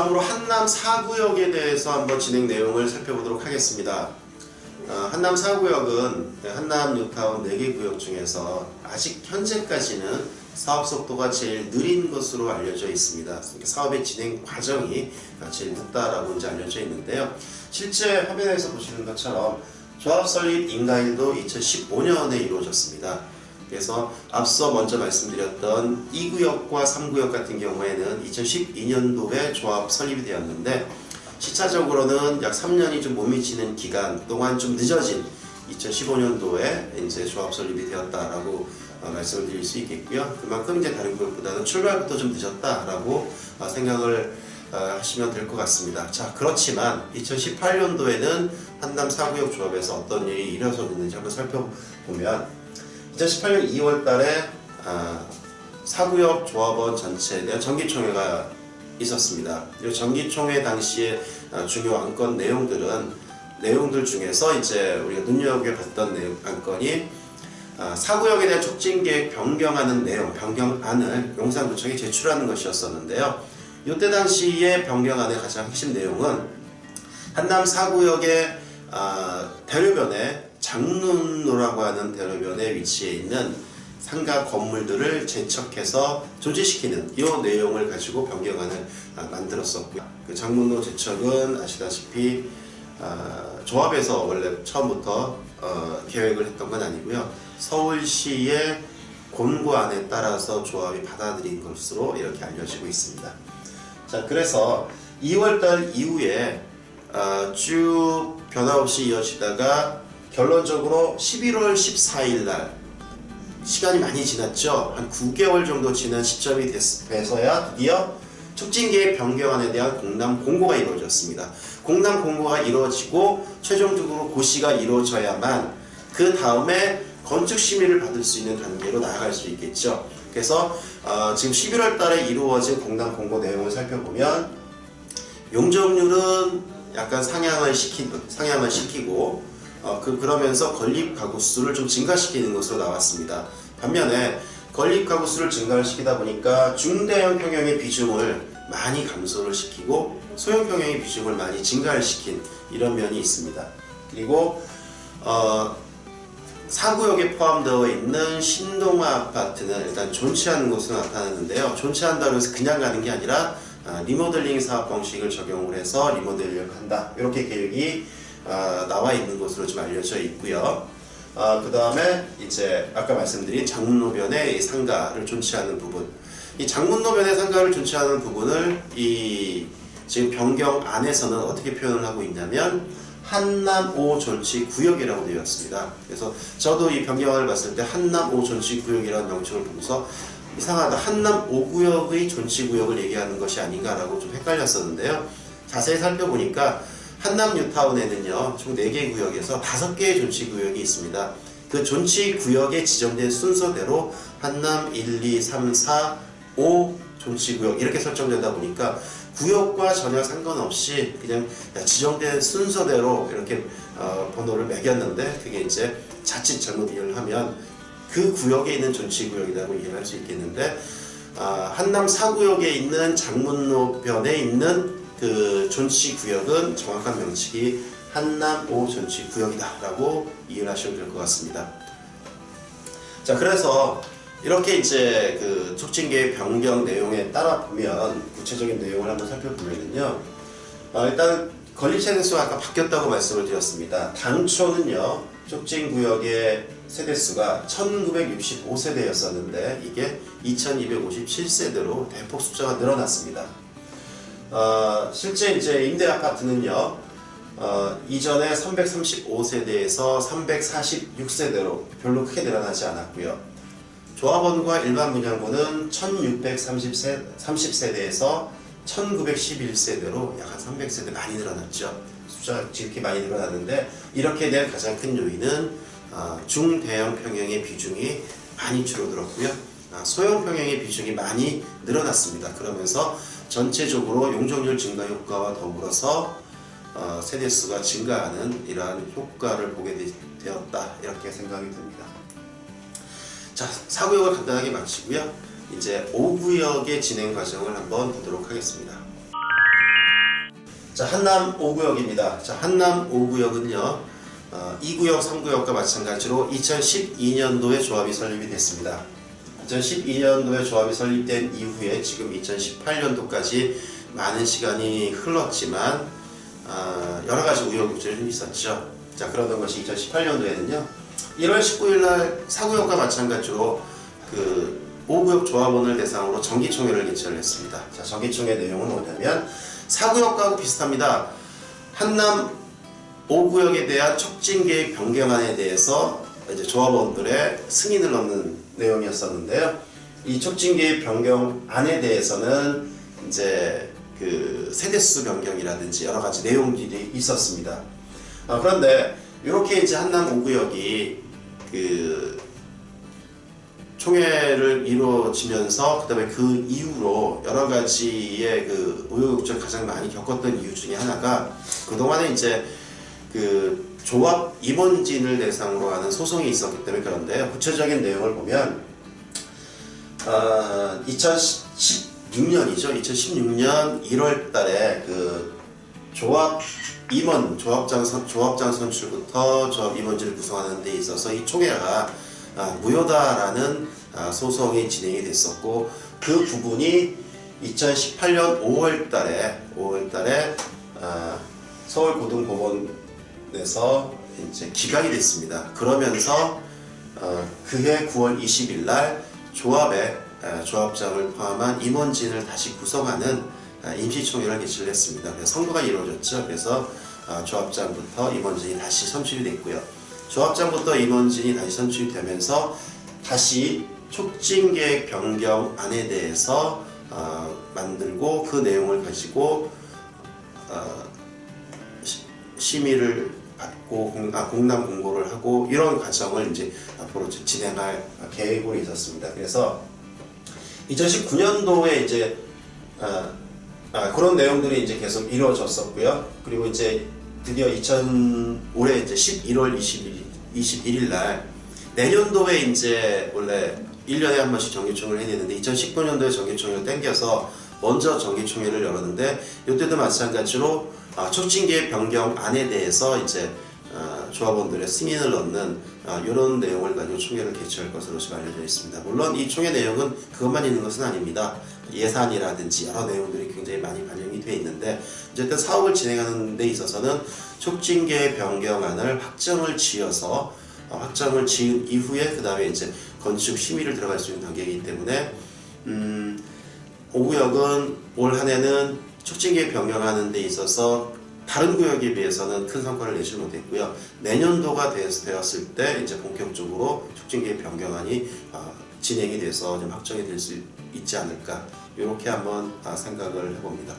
다음으로 한남 4구역에 대해서 한번 진행 내용을 살펴보도록 하겠습니다. 어, 한남 4구역은 한남 뉴타운 4개 구역 중에서 아직 현재까지는 사업 속도가 제일 느린 것으로 알려져 있습니다. 그러니까 사업의 진행 과정이 제일 늦다라고 이제 알려져 있는데요. 실제 화면에서 보시는 것처럼 조합 설립 인가일도 2015년에 이루어졌습니다. 그래서 앞서 먼저 말씀드렸던 2구역과 3구역 같은 경우에는 2012년도에 조합 설립이 되었는데 시차적으로는 약 3년이 좀 못 미치는 기간 동안 좀 늦어진 2015년도에 이제 조합 설립이 되었다라고 어, 말씀을 드릴 수 있겠고요. 그만큼 이제 다른 구역보다는 출발부터 좀 늦었다라고 어, 생각을 어, 하시면 될 것 같습니다. 자, 그렇지만 2018년도에는 한남 4구역 조합에서 어떤 일이 일어섰는지 한번 살펴보면 2018년 2월 달에 아, 사구역 조합원 전체에 대한 정기총회가 있었습니다. 이 정기총회 당시에 아, 중요 안건 내용들은 내용들 중에서 이제 우리가 눈여겨봤던 내용 안건이 아, 사구역에 대한 촉진 계획 변경하는 내용, 변경안을 용산구청에 제출하는 것이었었는데요. 이때 당시에 변경안의 가장 핵심 내용은 한남 사구역의 아, 대로변에 장문로라고 하는 대로변에 위치해 있는 상가 건물들을 재척해서 조지시키는 이 내용을 가지고 변경안을 아, 만들었었고요. 그 장문로 재척은 아시다시피 아, 조합에서 원래 처음부터 어, 계획을 했던 건 아니고요. 서울시의 권고안에 따라서 조합이 받아들인 것으로 이렇게 알려지고 있습니다. 자, 그래서 2월달 이후에 아, 쭉 변화 없이 이어지다가 결론적으로 11월 14일 날 시간이 많이 지났죠. 한 9개월 정도 지난 시점이 됐- 돼서야 드디어 촉진계획 변경안에 대한 공람 공고가 이루어졌습니다. 공람 공고가 이루어지고 최종적으로 고시가 이루어져야만 그 다음에 건축 심의를 받을 수 있는 단계로 나아갈 수 있겠죠. 그래서 어, 지금 11월 달에 이루어진 공람 공고 내용을 살펴보면 용적률은 약간 상향을 시킨 상향을 시키고 어, 그 그러면서 건립 가구 수를 좀 증가시키는 것으로 나왔습니다. 반면에 건립 가구 수를 증가를 시키다 보니까 중대형 평형의 비중을 많이 감소를 시키고 소형 평형의 비중을 많이 증가를 시킨 이런 면이 있습니다. 그리고 어, 사구역에 포함되어 있는 신동아 아파트는 일단 존치하는 것으로 나타나는데요. 존치한다고 해서 그냥 가는 게 아니라 아, 리모델링 사업 방식을 적용을 해서 리모델링을 한다. 이렇게 계획이 아, 나와 있는 것으로 좀 알려져 있고요. 그 다음에 이제 아까 말씀드린 장문로변의 이 상가를 존치하는 부분. 이 장문로변의 상가를 존치하는 부분을 이 지금 변경 안에서는 어떻게 표현을 하고 있냐면 한남 5 존치 구역이라고 되어 있습니다. 그래서 저도 이 변경안을 봤을 때 한남 5 존치 구역이라는 명칭을 보고서 이상하다. 한남 5구역의 존치 구역을 얘기하는 것이 아닌가라고 좀 헷갈렸었는데요. 자세히 살펴보니까 한남 뉴타운에는요, 총 4개 구역에서 5개의 존치 구역이 있습니다. 그 존치 구역에 지정된 순서대로 한남 1, 2, 3, 4, 5 존치 구역 이렇게 설정되다 보니까 구역과 전혀 상관없이 그냥 지정된 순서대로 이렇게 어, 번호를 매겼는데 그게 이제 자칫 잘못 이해를 하면 그 구역에 있는 존치 구역이라고 이해를 할수 있겠는데 아, 한남 4구역에 있는 장문로변에 있는 그 존치 구역은 정확한 명칭이 한남 5 존치 구역이다라고 이해를 하시면 될 것 같습니다. 자 그래서 이렇게 이제 그 촉진계획 변경 내용에 따라 보면 구체적인 내용을 한번 살펴보면요. 아, 일단 건립 세대 수가 아까 바뀌었다고 말씀을 드렸습니다. 당초는요 촉진 구역의 세대 수가 1965세대였었는데 이게 2257세대로 대폭 숫자가 늘어났습니다. 어, 실제 이제 임대 아파트는요 어, 이전에 335세대에서 346세대로 별로 크게 늘어나지 않았고요. 조합원과 일반 분양분은 1630세 대에서 1911세대로 약 한 300세대 많이 늘어났죠. 숫자가 이렇게 많이 늘어났는데 이렇게 된 가장 큰 요인은 아, 중대형 평형의 비중이 많이 줄어들었고요. 아, 소형 평형의 비중이 많이 늘어났습니다. 그러면서 전체적으로 용적률 증가 효과와 더불어서 어, 세대수가 증가하는 이러한 효과를 보게 되, 되었다 이렇게 생각이 듭니다. 자, 4구역을 간단하게 마치고요. 이제 5구역의 진행 과정을 한번 보도록 하겠습니다. 자, 한남 5구역입니다. 자, 한남 5구역은요. 어, 2구역, 3구역과 마찬가지로 2012년도에 조합이 설립이 됐습니다. 2012년도에 조합이 설립된 이후에 지금 2018년도까지 많은 시간이 흘렀지만 아, 여러 가지 우여곡절이 좀 있었죠. 자 그러던 것이 2018년도에는요. 1월 19일 날 사구역과 마찬가지로 그 5구역 조합원을 대상으로 정기총회를 개최를 했습니다. 자 정기총회 내용은 뭐냐면 사구역과 비슷합니다. 한남 5구역에 대한 촉진 계획 변경안에 대해서 이제 조합원들의 승인을 얻는 내용이었었는데요. 이 촉진 계획 변경안에 대해서는 이제 그 세대수 변경이라든지 여러 가지 내용들이 있었습니다. 아, 그런데 이렇게 이제 한남 5구역이 그 총회를 이루어지면서 그다음에 그 이후로 여러 가지의 그 우여곡절 가장 많이 겪었던 이유 중에 하나가 그 동안에 이제 그 조합 임원진을 대상으로 하는 소송이 있었기 때문에 그런데요. 구체적인 내용을 보면 어, 2016년이죠. 2016년 1월 달에 그 조합 임원 조합장 선 조합장 선출부터 조합 임원진을 구성하는 데 있어서 이 총회가 아, 무효다라는 아, 소송이 진행이 됐었고 그 부분이 2018년 5월 달에 5월 달에 아, 서울고등법원 에서 이제 기각이 됐습니다. 그러면서 어, 그해 9월 20일 날 조합에 아, 조합장을 포함한 임원진을 다시 구성하는 아, 임시총회를 개최를 했습니다. 그래서 선거가 이루어졌죠. 그래서 아, 조합장부터 임원진이 다시 선출이 됐고요. 조합장부터 임원진이 다시 선출이 되면서 다시 촉진계획 변경안에 대해서 어, 만들고 그 내용을 가지고 어, 시- 심의를 받고 공, 아, 공람 공고를 하고 이런 과정을 이제 앞으로 지- 진행할 계획으로 있었습니다. 그래서 2019년도에 이제 아, 아, 그런 내용들이 이제 계속 이루어졌었고요. 그리고 이제 드디어 2000 올해 이제 11월 21일 21일 날 내년도에 이제 원래 1년에 한 번씩 정기총회를 해야 되는데 2019년도에 정기총회를 땡겨서 먼저 정기총회를 열었는데 이때도 마찬가지로 아, 촉진계획 변경 안에 대해서 이제 아, 조합원들의 승인을 얻는 아, 이런 내용을 가지고 총회를 개최할 것으로 지금 알려져 있습니다. 물론 이 총회 내용은 그것만 있는 것은 아닙니다. 예산이라든지 여러 내용들이 굉장히 많이 반영이 되어 있는데 어쨌든 사업을 진행하는 데 있어서는 촉진계획 변경안을 확정을 지어서 어, 확정을 지은 이후에 그 다음에 이제 건축 심의를 들어갈 수 있는 단계이기 때문에 음, 오구역은 올 한 해는 촉진계획 변경하는 데 있어서 다른 구역에 비해서는 큰 성과를 내지 못했고요. 내년도가 되, 되었을 때 이제 본격적으로 촉진계획 변경안이 어, 진행이 돼서 좀 확정이 될 수 있지 않을까 이렇게 한번 아, 생각을 해봅니다.